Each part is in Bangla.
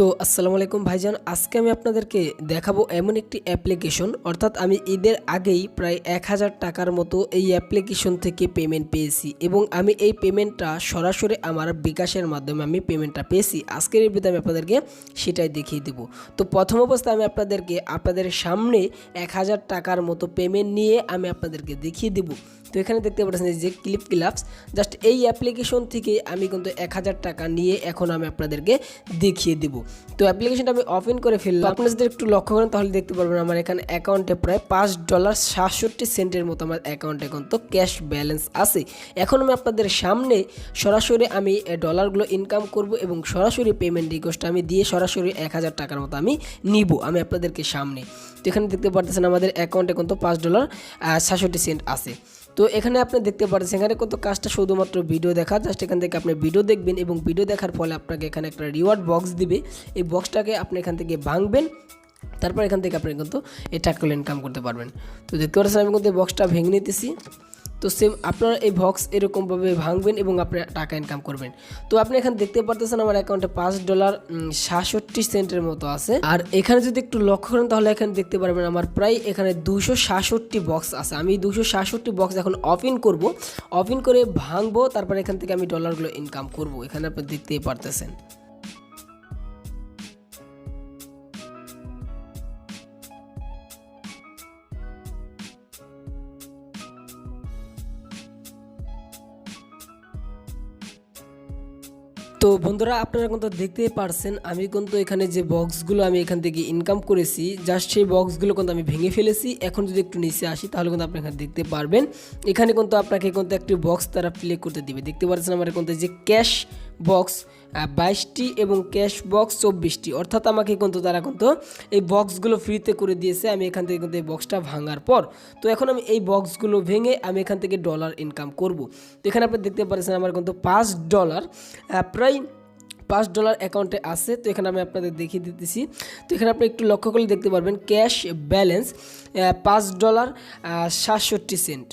তো আসসালামু আলাইকুম ভাইজান, আজকে আমি আপনাদেরকে দেখাবো এমন একটি অ্যাপ্লিকেশন। অর্থাৎ আমি ঈদের আগেই প্রায় এক হাজার টাকার মতো এই অ্যাপ্লিকেশন থেকে পেমেন্ট পেয়েছি এবং আমি এই পেমেন্টটা সরাসরি আমার বিকাশের মাধ্যমে আমি পেমেন্টটা পেয়েছি। আজকের ভিডিওতে আমি আপনাদেরকে সেটাই দেখিয়ে দেবো। তো প্রথম অবস্থায় আমি আপনাদেরকে, আপনাদের সামনে এক হাজার টাকার মতো পেমেন্ট নিয়ে আমি আপনাদেরকে দেখিয়ে দেবো। তো এখানে দেখতে পাচ্ছেন যে ক্লিপ ক্লাপস জাস্ট এই অ্যাপ্লিকেশন থেকে আমি কিন্তু এক হাজার টাকা নিয়ে এখন আমি আপনাদেরকে দেখিয়ে দেব। তো অ্যাপ্লিকেশনটা আমি ওপেন করে ফেললাম। আপনারা যদি একটু লক্ষ্য করেন, তাহলে দেখতে পারবেন আমার এখানে অ্যাকাউন্টে প্রায় পাঁচ ডলার সাতষট্টি সেন্টের মতো আমার অ্যাকাউন্টে কিন্তু ক্যাশ ব্যালেন্স আছে। এখন আমি আপনাদের সামনে সরাসরি আমি ডলারগুলো ইনকাম করব এবং সরাসরি পেমেন্ট রিকোয়েস্ট আমি দিয়ে সরাসরি এক হাজার টাকার মতো আমি নিব, আমি আপনাদেরকে সামনে। তো এখানে দেখতে পারতেছেন আমাদের অ্যাকাউন্টে কিন্তু পাঁচ ডলার সাতষট্টি সেন্ট আছে। তো এখানে আপনি দেখতে পাচ্ছেন এখানে কত কাজটা শুধুমাত্র ভিডিও দেখা জাস্ট এখান থেকে আপনি ভিডিও দেখবেন এবং ভিডিও দেখার ফলে আপনাকে এখানে একটা রিওয়ার্ড বক্স দিবে। এই বক্সটাকে আপনি এখান থেকে ভাঙবেন, তারপর এখান থেকে আপনি কিন্তু এই টাকাগুলো ইনকাম করতে পারবেন। তো দেখতে পাচ্ছেন, আমি কিন্তু বক্সটা ভেঙে নিতেছি। তো সেম আপনারা এই বক্স এরকমভাবে ভাঙবেন এবং আপনি টাকা ইনকাম করবেন। তো আপনি এখানে দেখতে পারতেছেন আমার অ্যাকাউন্টে পাঁচ ডলার সাতষট্টি সেন্টের মতো আছে। আর এখানে যদি একটু লক্ষ্য করেন তাহলে এখানে দেখতে পারবেন আমার প্রায় এখানে দুশো সাতষট্টি বক্স আছে। আমি দুশো সাতষট্টি বক্স এখন অফ ইন করব। অফ ইন করে ভাঙবো, তারপর এখান থেকে আমি ডলারগুলো ইনকাম করব। এখানে আপনি দেখতেই পারতেছেন। তো বন্ধুরা, আপনারা কিন্তু দেখতে পারছেন, আমি কিন্তু এখানে যে বক্সগুলো আমি এখান থেকে ইনকাম করেছি জাস্ট সেই বক্সগুলো কিন্তু আমি ভেঙে ফেলেছি। এখন যদি একটু নিচে আসি, তাহলে কিন্তু আপনি এখানে দেখতে পারবেন। এখানে কিন্তু আপনাকে কিন্তু একটি বক্স তারা প্লে করতে দিবে। দেখতে পাচ্ছেন আমার কিন্তু যে ক্যাশ বক্স বাইশটি এবং ক্যাশ বক্স চব্বিশটি। অর্থাৎ আমাকে কিন্তু তারা কিন্তু এই বক্সগুলো ফ্রিতে করে দিয়েছে। আমি এখান থেকে কিন্তু এই বক্সটা ভাঙার পর, তো এখন আমি এই বক্সগুলো ভেঙে আমি এখান থেকে ডলার ইনকাম করব। তো এখানে আপনি দেখতে পাচ্ছেন আমার কিন্তু পাঁচ ডলার প্রায় পাঁচ ডলার অ্যাকাউন্টে আছে। তো এখানে আমি আপনাদের দেখিয়ে দিতেছি। তো এখানে আপনি একটু লক্ষ্য করলে দেখতে পারবেন ক্যাশ ব্যালেন্স পাঁচ ডলার সাতষট্টি সেন্ট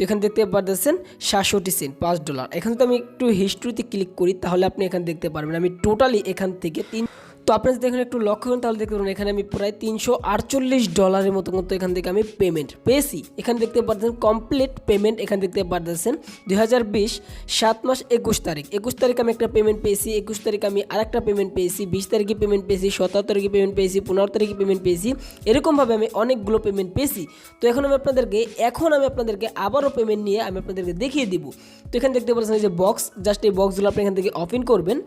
তো এখানে দেখতে পারতেছেন সাতষট্টি সেন্ট, পাঁচ ডলার। এখানে তো আমি একটু হিস্ট্রিতে ক্লিক করি, তাহলে আপনি এখানে দেখতে পারবেন। আমি টোটালি এখান থেকে তিন তো আপনি যদি এখানে একটু লক্ষ্য করেন, তাহলে দেখতে পারেন এখানে আমি প্রায় তিনশো আটচল্লিশ ডলারের মতো মতো এখান থেকে আমি পেমেন্ট পেয়েছি। এখানে দেখতে পাচ্ছেন কমপ্লিট পেমেন্ট এখানে দেখতে পাচ্ছেন দুই হাজার বিশ সাত মাস একুশ তারিখ। একুশ তারিখ আমি একটা পেমেন্ট পেয়েছি, একুশ তারিখ আমি আরেকটা পেমেন্ট পেয়েছি, বিশ তারিখে পেমেন্ট পেয়েছি, সতেরো তারিখে পেমেন্ট পেয়েছি, পনেরো তারিখে পেমেন্ট পেয়েছি, এরকমভাবে আমি অনেকগুলো পেমেন্ট পেয়েছি। তো এখন আমি আপনাদেরকে, এখন আমি আপনাদেরকে আবারও পেমেন্ট নিয়ে আমি আপনাদেরকে দেখিয়ে দিব। তো এখানে দেখতে পাচ্ছেন যে বক্স জাস্ট এই বক্সগুলো আপনি এখান থেকে অফ করবেন।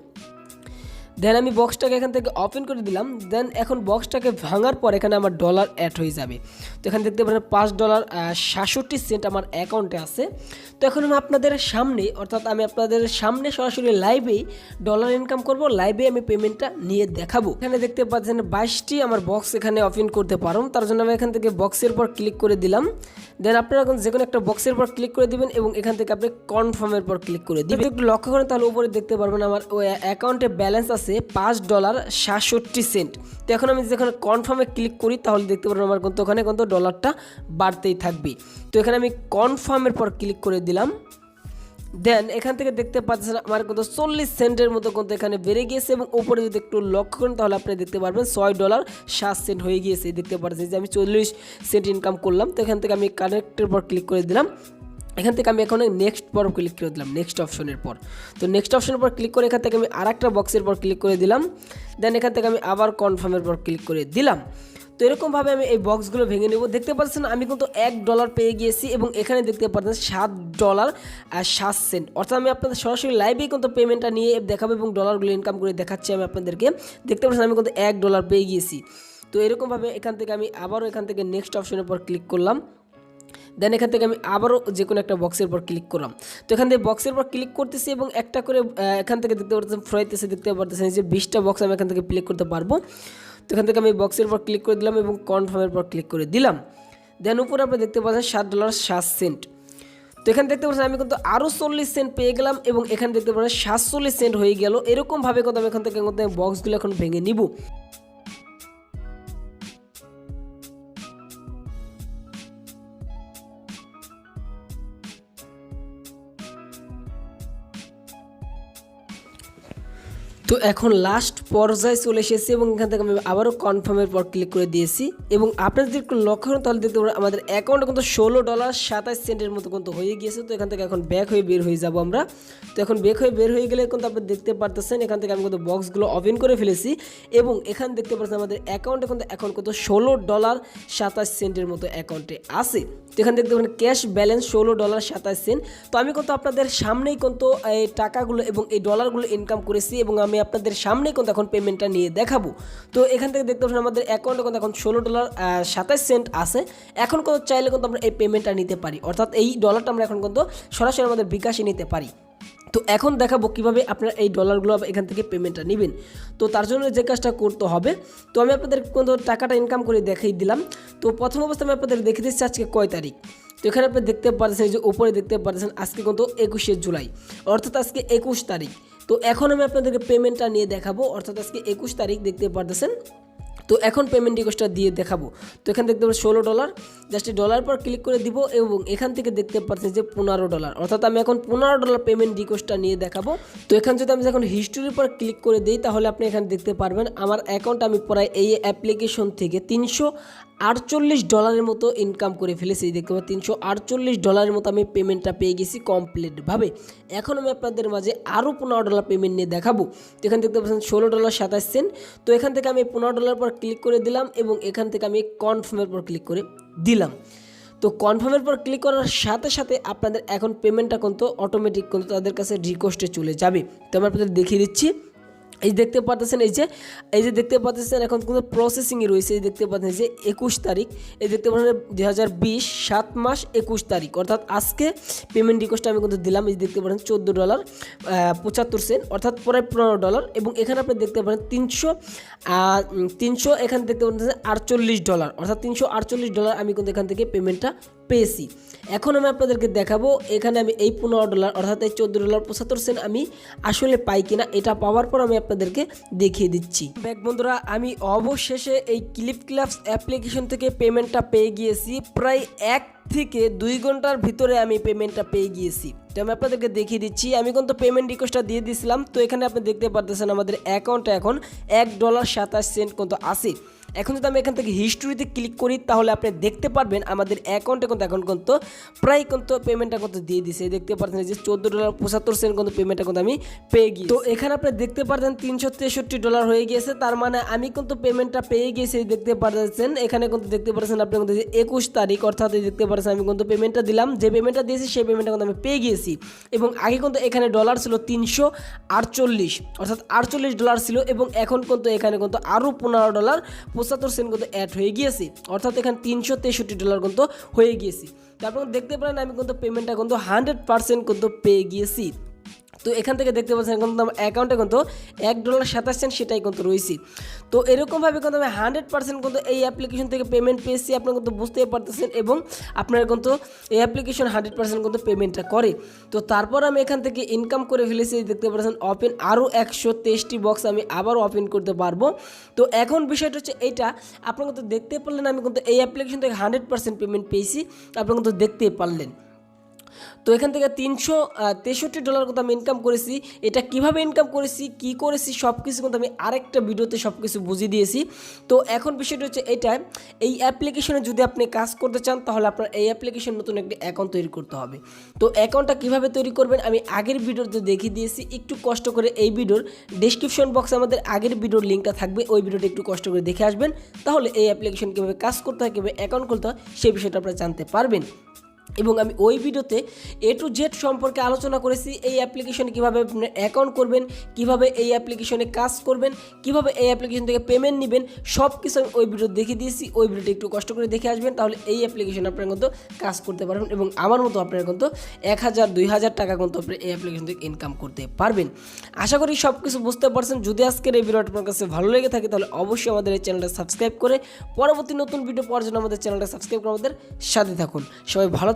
দেন আমি বক্সটাকে এখান থেকে ওপেন করে দিলাম। দেন এখন বক্সটাকে ভাঙার পর এখানে আমার ডলার অ্যাড হয়ে যাবে। তো এখানে দেখতে পারেন পাঁচ ডলার সাতষট্টি সেন্ট আমার অ্যাকাউন্টে আছে। তো এখন আমি আপনাদের সামনে, অর্থাৎ আমি আপনাদের সামনে সরাসরি লাইভেই ডলার ইনকাম করব। লাইভে আমি পেমেন্টটা নিয়ে দেখাবো। এখানে দেখতে পাচ্ছেন বাইশটি আমার বক্স এখানে ওপেন করতে পারো তার জন্য আমি এখান থেকে বক্সের পর ক্লিক করে দিলাম। দেন আপনারা এখন যে কোনো একটা বক্সের পর ক্লিক করে দিবেন এবং এখান থেকে আপনি কনফার্মের পর ক্লিক করে দিবেন। একটু লক্ষ্য করেন তাহলে উপরে দেখতে পারবেন আমার ওই অ্যাকাউন্টে ব্যালেন্স আছে। পাঁচ ডলার সাতষট্টি সেন্ট। তো এখন আমি যেখানে কনফার্মে ক্লিক করি, তাহলে দেখতে পারবেন আমার কিন্তু ওখানে কিন্তু ডলারটা বাড়তেই থাকবে। তো এখানে আমি কনফার্মের পর ক্লিক করে দিলাম। দেন এখান থেকে দেখতে পাচ্ছেন আমার কিন্তু চল্লিশ সেন্টের মতো কিন্তু এখানে বেড়ে গিয়েছে এবং উপরে যদি একটু লক্ষ্য করেন, তাহলে আপনি দেখতে পারবেন ছয় ডলার সাত সেন্ট হয়ে গিয়েছে। দেখতে পাচ্ছেন যে আমি চল্লিশ সেন্ট ইনকাম করলাম। তো এখান থেকে আমি কানেক্টের পর ক্লিক করে দিলাম। এখান থেকে আমি এখন নেক্সট পর ক্লিক করে দিলাম নেক্সট অপশনের পর। তো নেক্সট অপশনের পর ক্লিক করে এখান থেকে আমি আর একটা বক্সের পর ক্লিক করে দিলাম দেন এখান থেকে আমি আবার কনফার্মের পর ক্লিক করে দিলাম। তো এরকমভাবে আমি এই বক্সগুলো ভেঙে নেব। দেখতে পাচ্ছেন, আমি কিন্তু এক ডলার পেয়ে গিয়েছি এবং এখানে দেখতে পাচ্ছেন সাত ডলার আর সাত সেন্ট অর্থাৎ আমি আপনাদের সরাসরি লাইভেই কিন্তু পেমেন্টটা নিয়ে দেখাবো এবং ডলারগুলো ইনকাম করে দেখাচ্ছি আমি আপনাদেরকে। দেখতে পাচ্ছেন, আমি কিন্তু এক ডলার পেয়ে গিয়েছি। তো এরকমভাবে এখান থেকে আমি আবারও এখান থেকে নেক্সট অপশনের পর ক্লিক করলাম। দেন এখান থেকে আমি আবারও যে কোনো একটা বক্সের পর ক্লিক করলাম। তো এখান থেকে বক্সের পর ক্লিক করতেছি এবং একটা করে এখান থেকে দেখতে পারতেছেন ফ্রয়েতেছে দেখতে পারতেছেন যে বিশটা বক্স আমি এখান থেকে প্লে করতে পারব। তো এখান থেকে আমি বক্সের পর ক্লিক করে দিলাম এবং কনফার্মের পর ক্লিক করে দিলাম। দেন উপরে আপনি দেখতে পাচ্ছেন সাত ডলার সাত সেন্ট তো এখানে দেখতে পাচ্ছেন আমি কিন্তু আরও চল্লিশ সেন্ট পেয়ে গেলাম এবং এখানে দেখতে পাচ্ছেন সাতচল্লিশ সেন্ট হয়ে গেল। এরকমভাবে কিন্তু আমি এখান থেকে বক্সগুলো এখন ভেঙে নিব। তো এখন লাস্ট পর্যায়ে চলে এসেছি এবং এখান থেকে আমি আবারও কনফার্মের পর ক্লিক করে দিয়েছি এবং আপনারা যদি একটু লক্ষ্য করেন, তাহলে দেখতে পারেন আমাদের অ্যাকাউন্ট কিন্তু ষোলো ডলার সাতাশ সেন্টের মতো কিন্তু হয়ে গিয়েছে। তো এখান থেকে এখন ব্যাক হয়ে বের হয়ে যাব আমরা। তো এখন ব্যাক হয়ে বের হয়ে গেলে কিন্তু আপনি দেখতে পারতেছেন, এখান থেকে আমি কিন্তু বক্সগুলো ওপেন করে ফেলেছি এবং এখানে দেখতে পাচ্ছেন আমাদের অ্যাকাউন্টে কিন্তু এখন কত ষোলো ডলার সাতাশ সেন্টের মতো অ্যাকাউন্টে আছে। তো এখানে দেখতে পাবেন ক্যাশ ব্যালেন্স ষোলো ডলার সাতাশ সেন্ট তো আমি কিন্তু আপনাদের সামনেই কিন্তু এই টাকাগুলো এবং এই ডলারগুলো ইনকাম করেছি এবং আমি আপনাদের সামনে কিন্তু এখন পেমেন্টটা নিয়ে দেখাবো। তো এখান থেকে দেখতে পাচ্ছেন আমাদের অ্যাকাউন্টে কিন্তু এখন ষোলো ডলার সাতাশ সেন্ট আছে। এখন কিন্তু চাইলে কিন্তু আমরা এই পেমেন্টটা নিতে পারি। অর্থাৎ এই ডলারটা আমরা এখন কিন্তু সরাসরি আমাদের বিকাশে নিতে পারি। তো এখন দেখাবো কীভাবে আপনারা এই ডলারগুলো এখান থেকে পেমেন্টটা নেবেন। তো তার জন্য যে কাজটা করতে হবে, তো আমি আপনাদের কিন্তু টাকাটা ইনকাম করে দেখিয়ে দিলাম। তো প্রথম অবস্থায় আমি আপনাদের দেখে দিচ্ছি আজকে কয় তারিখ। তো এখানে আপনি দেখতে পাচ্ছেন যে উপরে দেখতে পাচ্ছেন, আজকে কিন্তু একুশে জুলাই। অর্থাৎ আজকে একুশ তারিখ। তো এখন আমি আপনাদেরকে পেমেন্টটা নিয়ে দেখাবো, অর্থাৎ আজকে একুশ তারিখ দেখতে পারতেছেন। তো এখন পেমেন্ট রিকোয়েস্টটা দিয়ে দেখাবো। তো এখানে দেখতে পাবেন ষোলো ডলার জাস্ট ডলার পর ক্লিক করে দিব এবং এখান থেকে দেখতে পাচ্ছেন যে পনেরো ডলার অর্থাৎ আমি এখন পনেরো ডলার পেমেন্ট রিকোয়েস্টটা নিয়ে দেখাবো। তো এখানে যদি আমি এখন হিস্টোরির পর ক্লিক করে দিই, তাহলে আপনি এখানে দেখতে পারবেন, আমার অ্যাকাউন্ট আমি প্রায় এই অ্যাপ্লিকেশন থেকে তিনশো আটচল্লিশ ডলারের মতো ইনকাম করে ফেলেছি, দেখতে পাবেন তিনশো আটচল্লিশ ডলারের মতো আমি পেমেন্টটা পেয়ে গেছি কমপ্লিটভাবে এখন আমি আপনাদের মাঝে আরও পনেরো ডলার পেমেন্ট নিয়ে দেখাবো। তো এখানে দেখতে পাচ্ছেন, ষোলো ডলার সাতাশ সেন্ট তো এখান থেকে আমি পনেরো ডলার পর ক্লিক করে দিলাম এবং এখান থেকে আমি কনফার্মের পর ক্লিক করে দিলাম। তো কনফার্মের পর ক্লিক করার সাথে সাথে আপনাদের এখন পেমেন্টটা কিন্তু অটোমেটিক কিন্তু তাদের কাছে রিকোয়েস্টে চলে যাবে। তো আমি আপনাদের দেখিয়ে দিচ্ছি। এই দেখতে পাচ্ছেন এই যে এই যে দেখতে পাচ্ছেন এখন কিন্তু প্রসেসিংয়ে রয়েছে, এই দেখতে পাচ্ছেন যে একুশ তারিখ, এই দেখতে পাচ্ছেন দুই হাজার বিশ সাত মাস একুশ তারিখ। অর্থাৎ আজকে পেমেন্ট রিকোয়েস্টটা আমি কিন্তু দিলাম, এই দেখতে পাচ্ছেন চোদ্দ ডলার পঁচাত্তর সেন্ট অর্থাৎ প্রায় পনেরো ডলার এবং এখানে আপনি দেখতে পারেন তিনশো তিনশো, এখানে দেখতে পাচ্ছেন আটচল্লিশ ডলার অর্থাৎ তিনশো আটচল্লিশ ডলার আমি কিন্তু এখান থেকে পেমেন্টটা পেয়েছি। এখন আমি আপনাদেরকে দেখাবো, এখানে আমি এই পনেরো ডলার অর্থাৎ এই চোদ্দ ডলার পঁচাত্তর সেন্ট আমি আসলে পাই কিনা, এটা পাওয়ার পর আমি আপনাদেরকে দেখিয়ে দিচ্ছি। ব্যাক বন্ধুরা, আমি অবশেষে এই ক্লিপ ক্লাবস অ্যাপ্লিকেশন থেকে পেমেন্টটা পেয়ে গিয়েছি, প্রায় এক থেকে দুই ঘণ্টার ভিতরে আমি পেমেন্টটা পেয়ে গিয়েছি। তো আমি আপনাদেরকে দেখিয়ে দিচ্ছি, আমি কিন্তু পেমেন্ট রিকোয়েস্টটা দিয়ে দিয়েছিলাম, তো এখানে আপনি দেখতে পারতেছেন আমাদের অ্যাকাউন্টে এখন এক ডলার সাতাশ সেন্ট কিন্তু আছে। এখন যদি আমি এখান থেকে হিস্টোরিতে ক্লিক করি, তাহলে আপনি দেখতে পারবেন আমাদের অ্যাকাউন্টে কিন্তু এখন কিন্তু প্রায় কিন্তু পেমেন্টটা কিন্তু দিয়ে দিছে। দেখতে পাচ্ছেন যে চোদ্দ ডলার পঁচাত্তর সেন্ট কিন্তু পেমেন্টটা কিন্তু আমি পেয়ে গিয়ে তো এখানে আপনি দেখতে পারছেন তিনশো তেষট্টি ডলার হয়ে গিয়েছে, তার মানে আমি কিন্তু পেমেন্টটা পেয়ে গিয়েছি দেখতে পাচ্ছেন এখানে কিন্তু দেখতে পাচ্ছেন আপনি কিন্তু একুশ তারিখ, অর্থাৎ দেখতে পাচ্ছেন আমি কিন্তু পেমেন্টটা দিলাম। যে পেমেন্টটা দিয়েছি, সেই পেমেন্টটা কিন্তু আমি পেয়ে গিয়েছি। এবং আগে কিন্তু এখানে ডলার ছিল তিনশো আটচল্লিশ, অর্থাৎ আটচল্লিশ ডলার ছিল এবং এখন কিন্তু এখানে কিন্তু আরও পনেরো ডলার পঁচাত্তর সেন্ট কিন্তু অ্যাড হয়ে গিয়েছি। অর্থাৎ এখানে তিনশো তেষট্টি ডলার কিন্তু হয়ে গিয়েছি। তারপর দেখতে পারেন আমি কিন্তু পেমেন্টটা কিন্তু হান্ড্রেড পার্সেন্ট কিন্তু পেয়ে গিয়েছি। তো এখান থেকে দেখতে পাচ্ছেন কিন্তু আমার অ্যাকাউন্টে কিন্তু এক ডলার সাতাশ সেন্ট সেটাই কিন্তু রয়েছে। তো এরকমভাবে কিন্তু আমি হান্ড্রেড পার্সেন্ট কিন্তু এই অ্যাপ্লিকেশন থেকে পেমেন্ট পেয়েছি আপনারা কিন্তু বুঝতেই পারতেছেন এবং আপনারা কিন্তু এই অ্যাপ্লিকেশন হান্ড্রেড পার্সেন্ট কিন্তু পেমেন্টটা করে। তো তারপর আমি এখান থেকে ইনকাম করে ফেলেছি, দেখতে পাচ্ছেন ওপেন আরও একশো তেইশটি বক্স আমি আবার ওপেন করতে পারব। তো এখন বিষয়টা হচ্ছে এইটা আপনারা কিন্তু দেখতে পারলেন আমি কিন্তু এই অ্যাপ্লিকেশন থেকে হান্ড্রেড পার্সেন্ট পেমেন্ট পেয়েছি আপনারা কিন্তু দেখতেই পারলেন। তো এখান থেকে তিনশো তেষট্টি ডলার কথা আমি ইনকাম করেছি। এটা কীভাবে ইনকাম করেছি, কি করেছি সব কিছু কিন্তু আমি আরেকটা ভিডিওতে সব কিছু বুঝিয়ে দিয়েছি। তো এখন বিষয়টা হচ্ছে এটা, এই অ্যাপ্লিকেশনে যদি আপনি কাজ করতে চান, তাহলে আপনার এই অ্যাপ্লিকেশন নতুন একটি অ্যাকাউন্ট তৈরি করতে হবে। তো অ্যাকাউন্টটা কীভাবে তৈরি করবেন, আমি আগের ভিডিওতে দেখিয়ে দিয়েছি। একটু কষ্ট করে এই ভিডিওর ডিসক্রিপশন বক্সে আমাদের আগের ভিডিওর লিঙ্কটা থাকবে, ওই ভিডিওটা একটু কষ্ট করে দেখে আসবেন। তাহলে এই অ্যাপ্লিকেশন কীভাবে কাজ করতে হয়, কীভাবে অ্যাকাউন্ট খুলতে হয় সেই বিষয়টা আপনারা জানতে পারবেন। এবং আমি ওই ভিডিওতে এ টু জেড সম্পর্কে আলোচনা করেছি, এই অ্যাপ্লিকেশনে কীভাবে অ্যাকাউন্ট করবেন, কীভাবে এই অ্যাপ্লিকেশনে কাজ করবেন, কীভাবে এই অ্যাপ্লিকেশন থেকে পেমেন্ট নেবেন সব কিছু আমি ওই ভিডিও দেখে দিয়েছি। ওই ভিডিওটা একটু কষ্ট করে দেখে আসবেন, তাহলে এই অ্যাপ্লিকেশন আপনার কিন্তু কাজ করতে পারবেন এবং আমার মতো আপনার কিন্তু এক হাজার, দুই হাজার টাকা কিন্তু আপনি এই অ্যাপ্লিকেশন থেকে ইনকাম করতে পারবেন। আশা করি সব কিছু বুঝতে পারছেন। যদি আজকের এই ভিডিওটা আপনার কাছে ভালো লেগে থাকে, তাহলে অবশ্যই আমাদের এই চ্যানেলটা সাবস্ক্রাইব করে পরবর্তী নতুন ভিডিও পাওয়ার জন্য আমাদের চ্যানেলটা সাবস্ক্রাইব করে আমাদের সাথে থাকুন। সবাই ভালো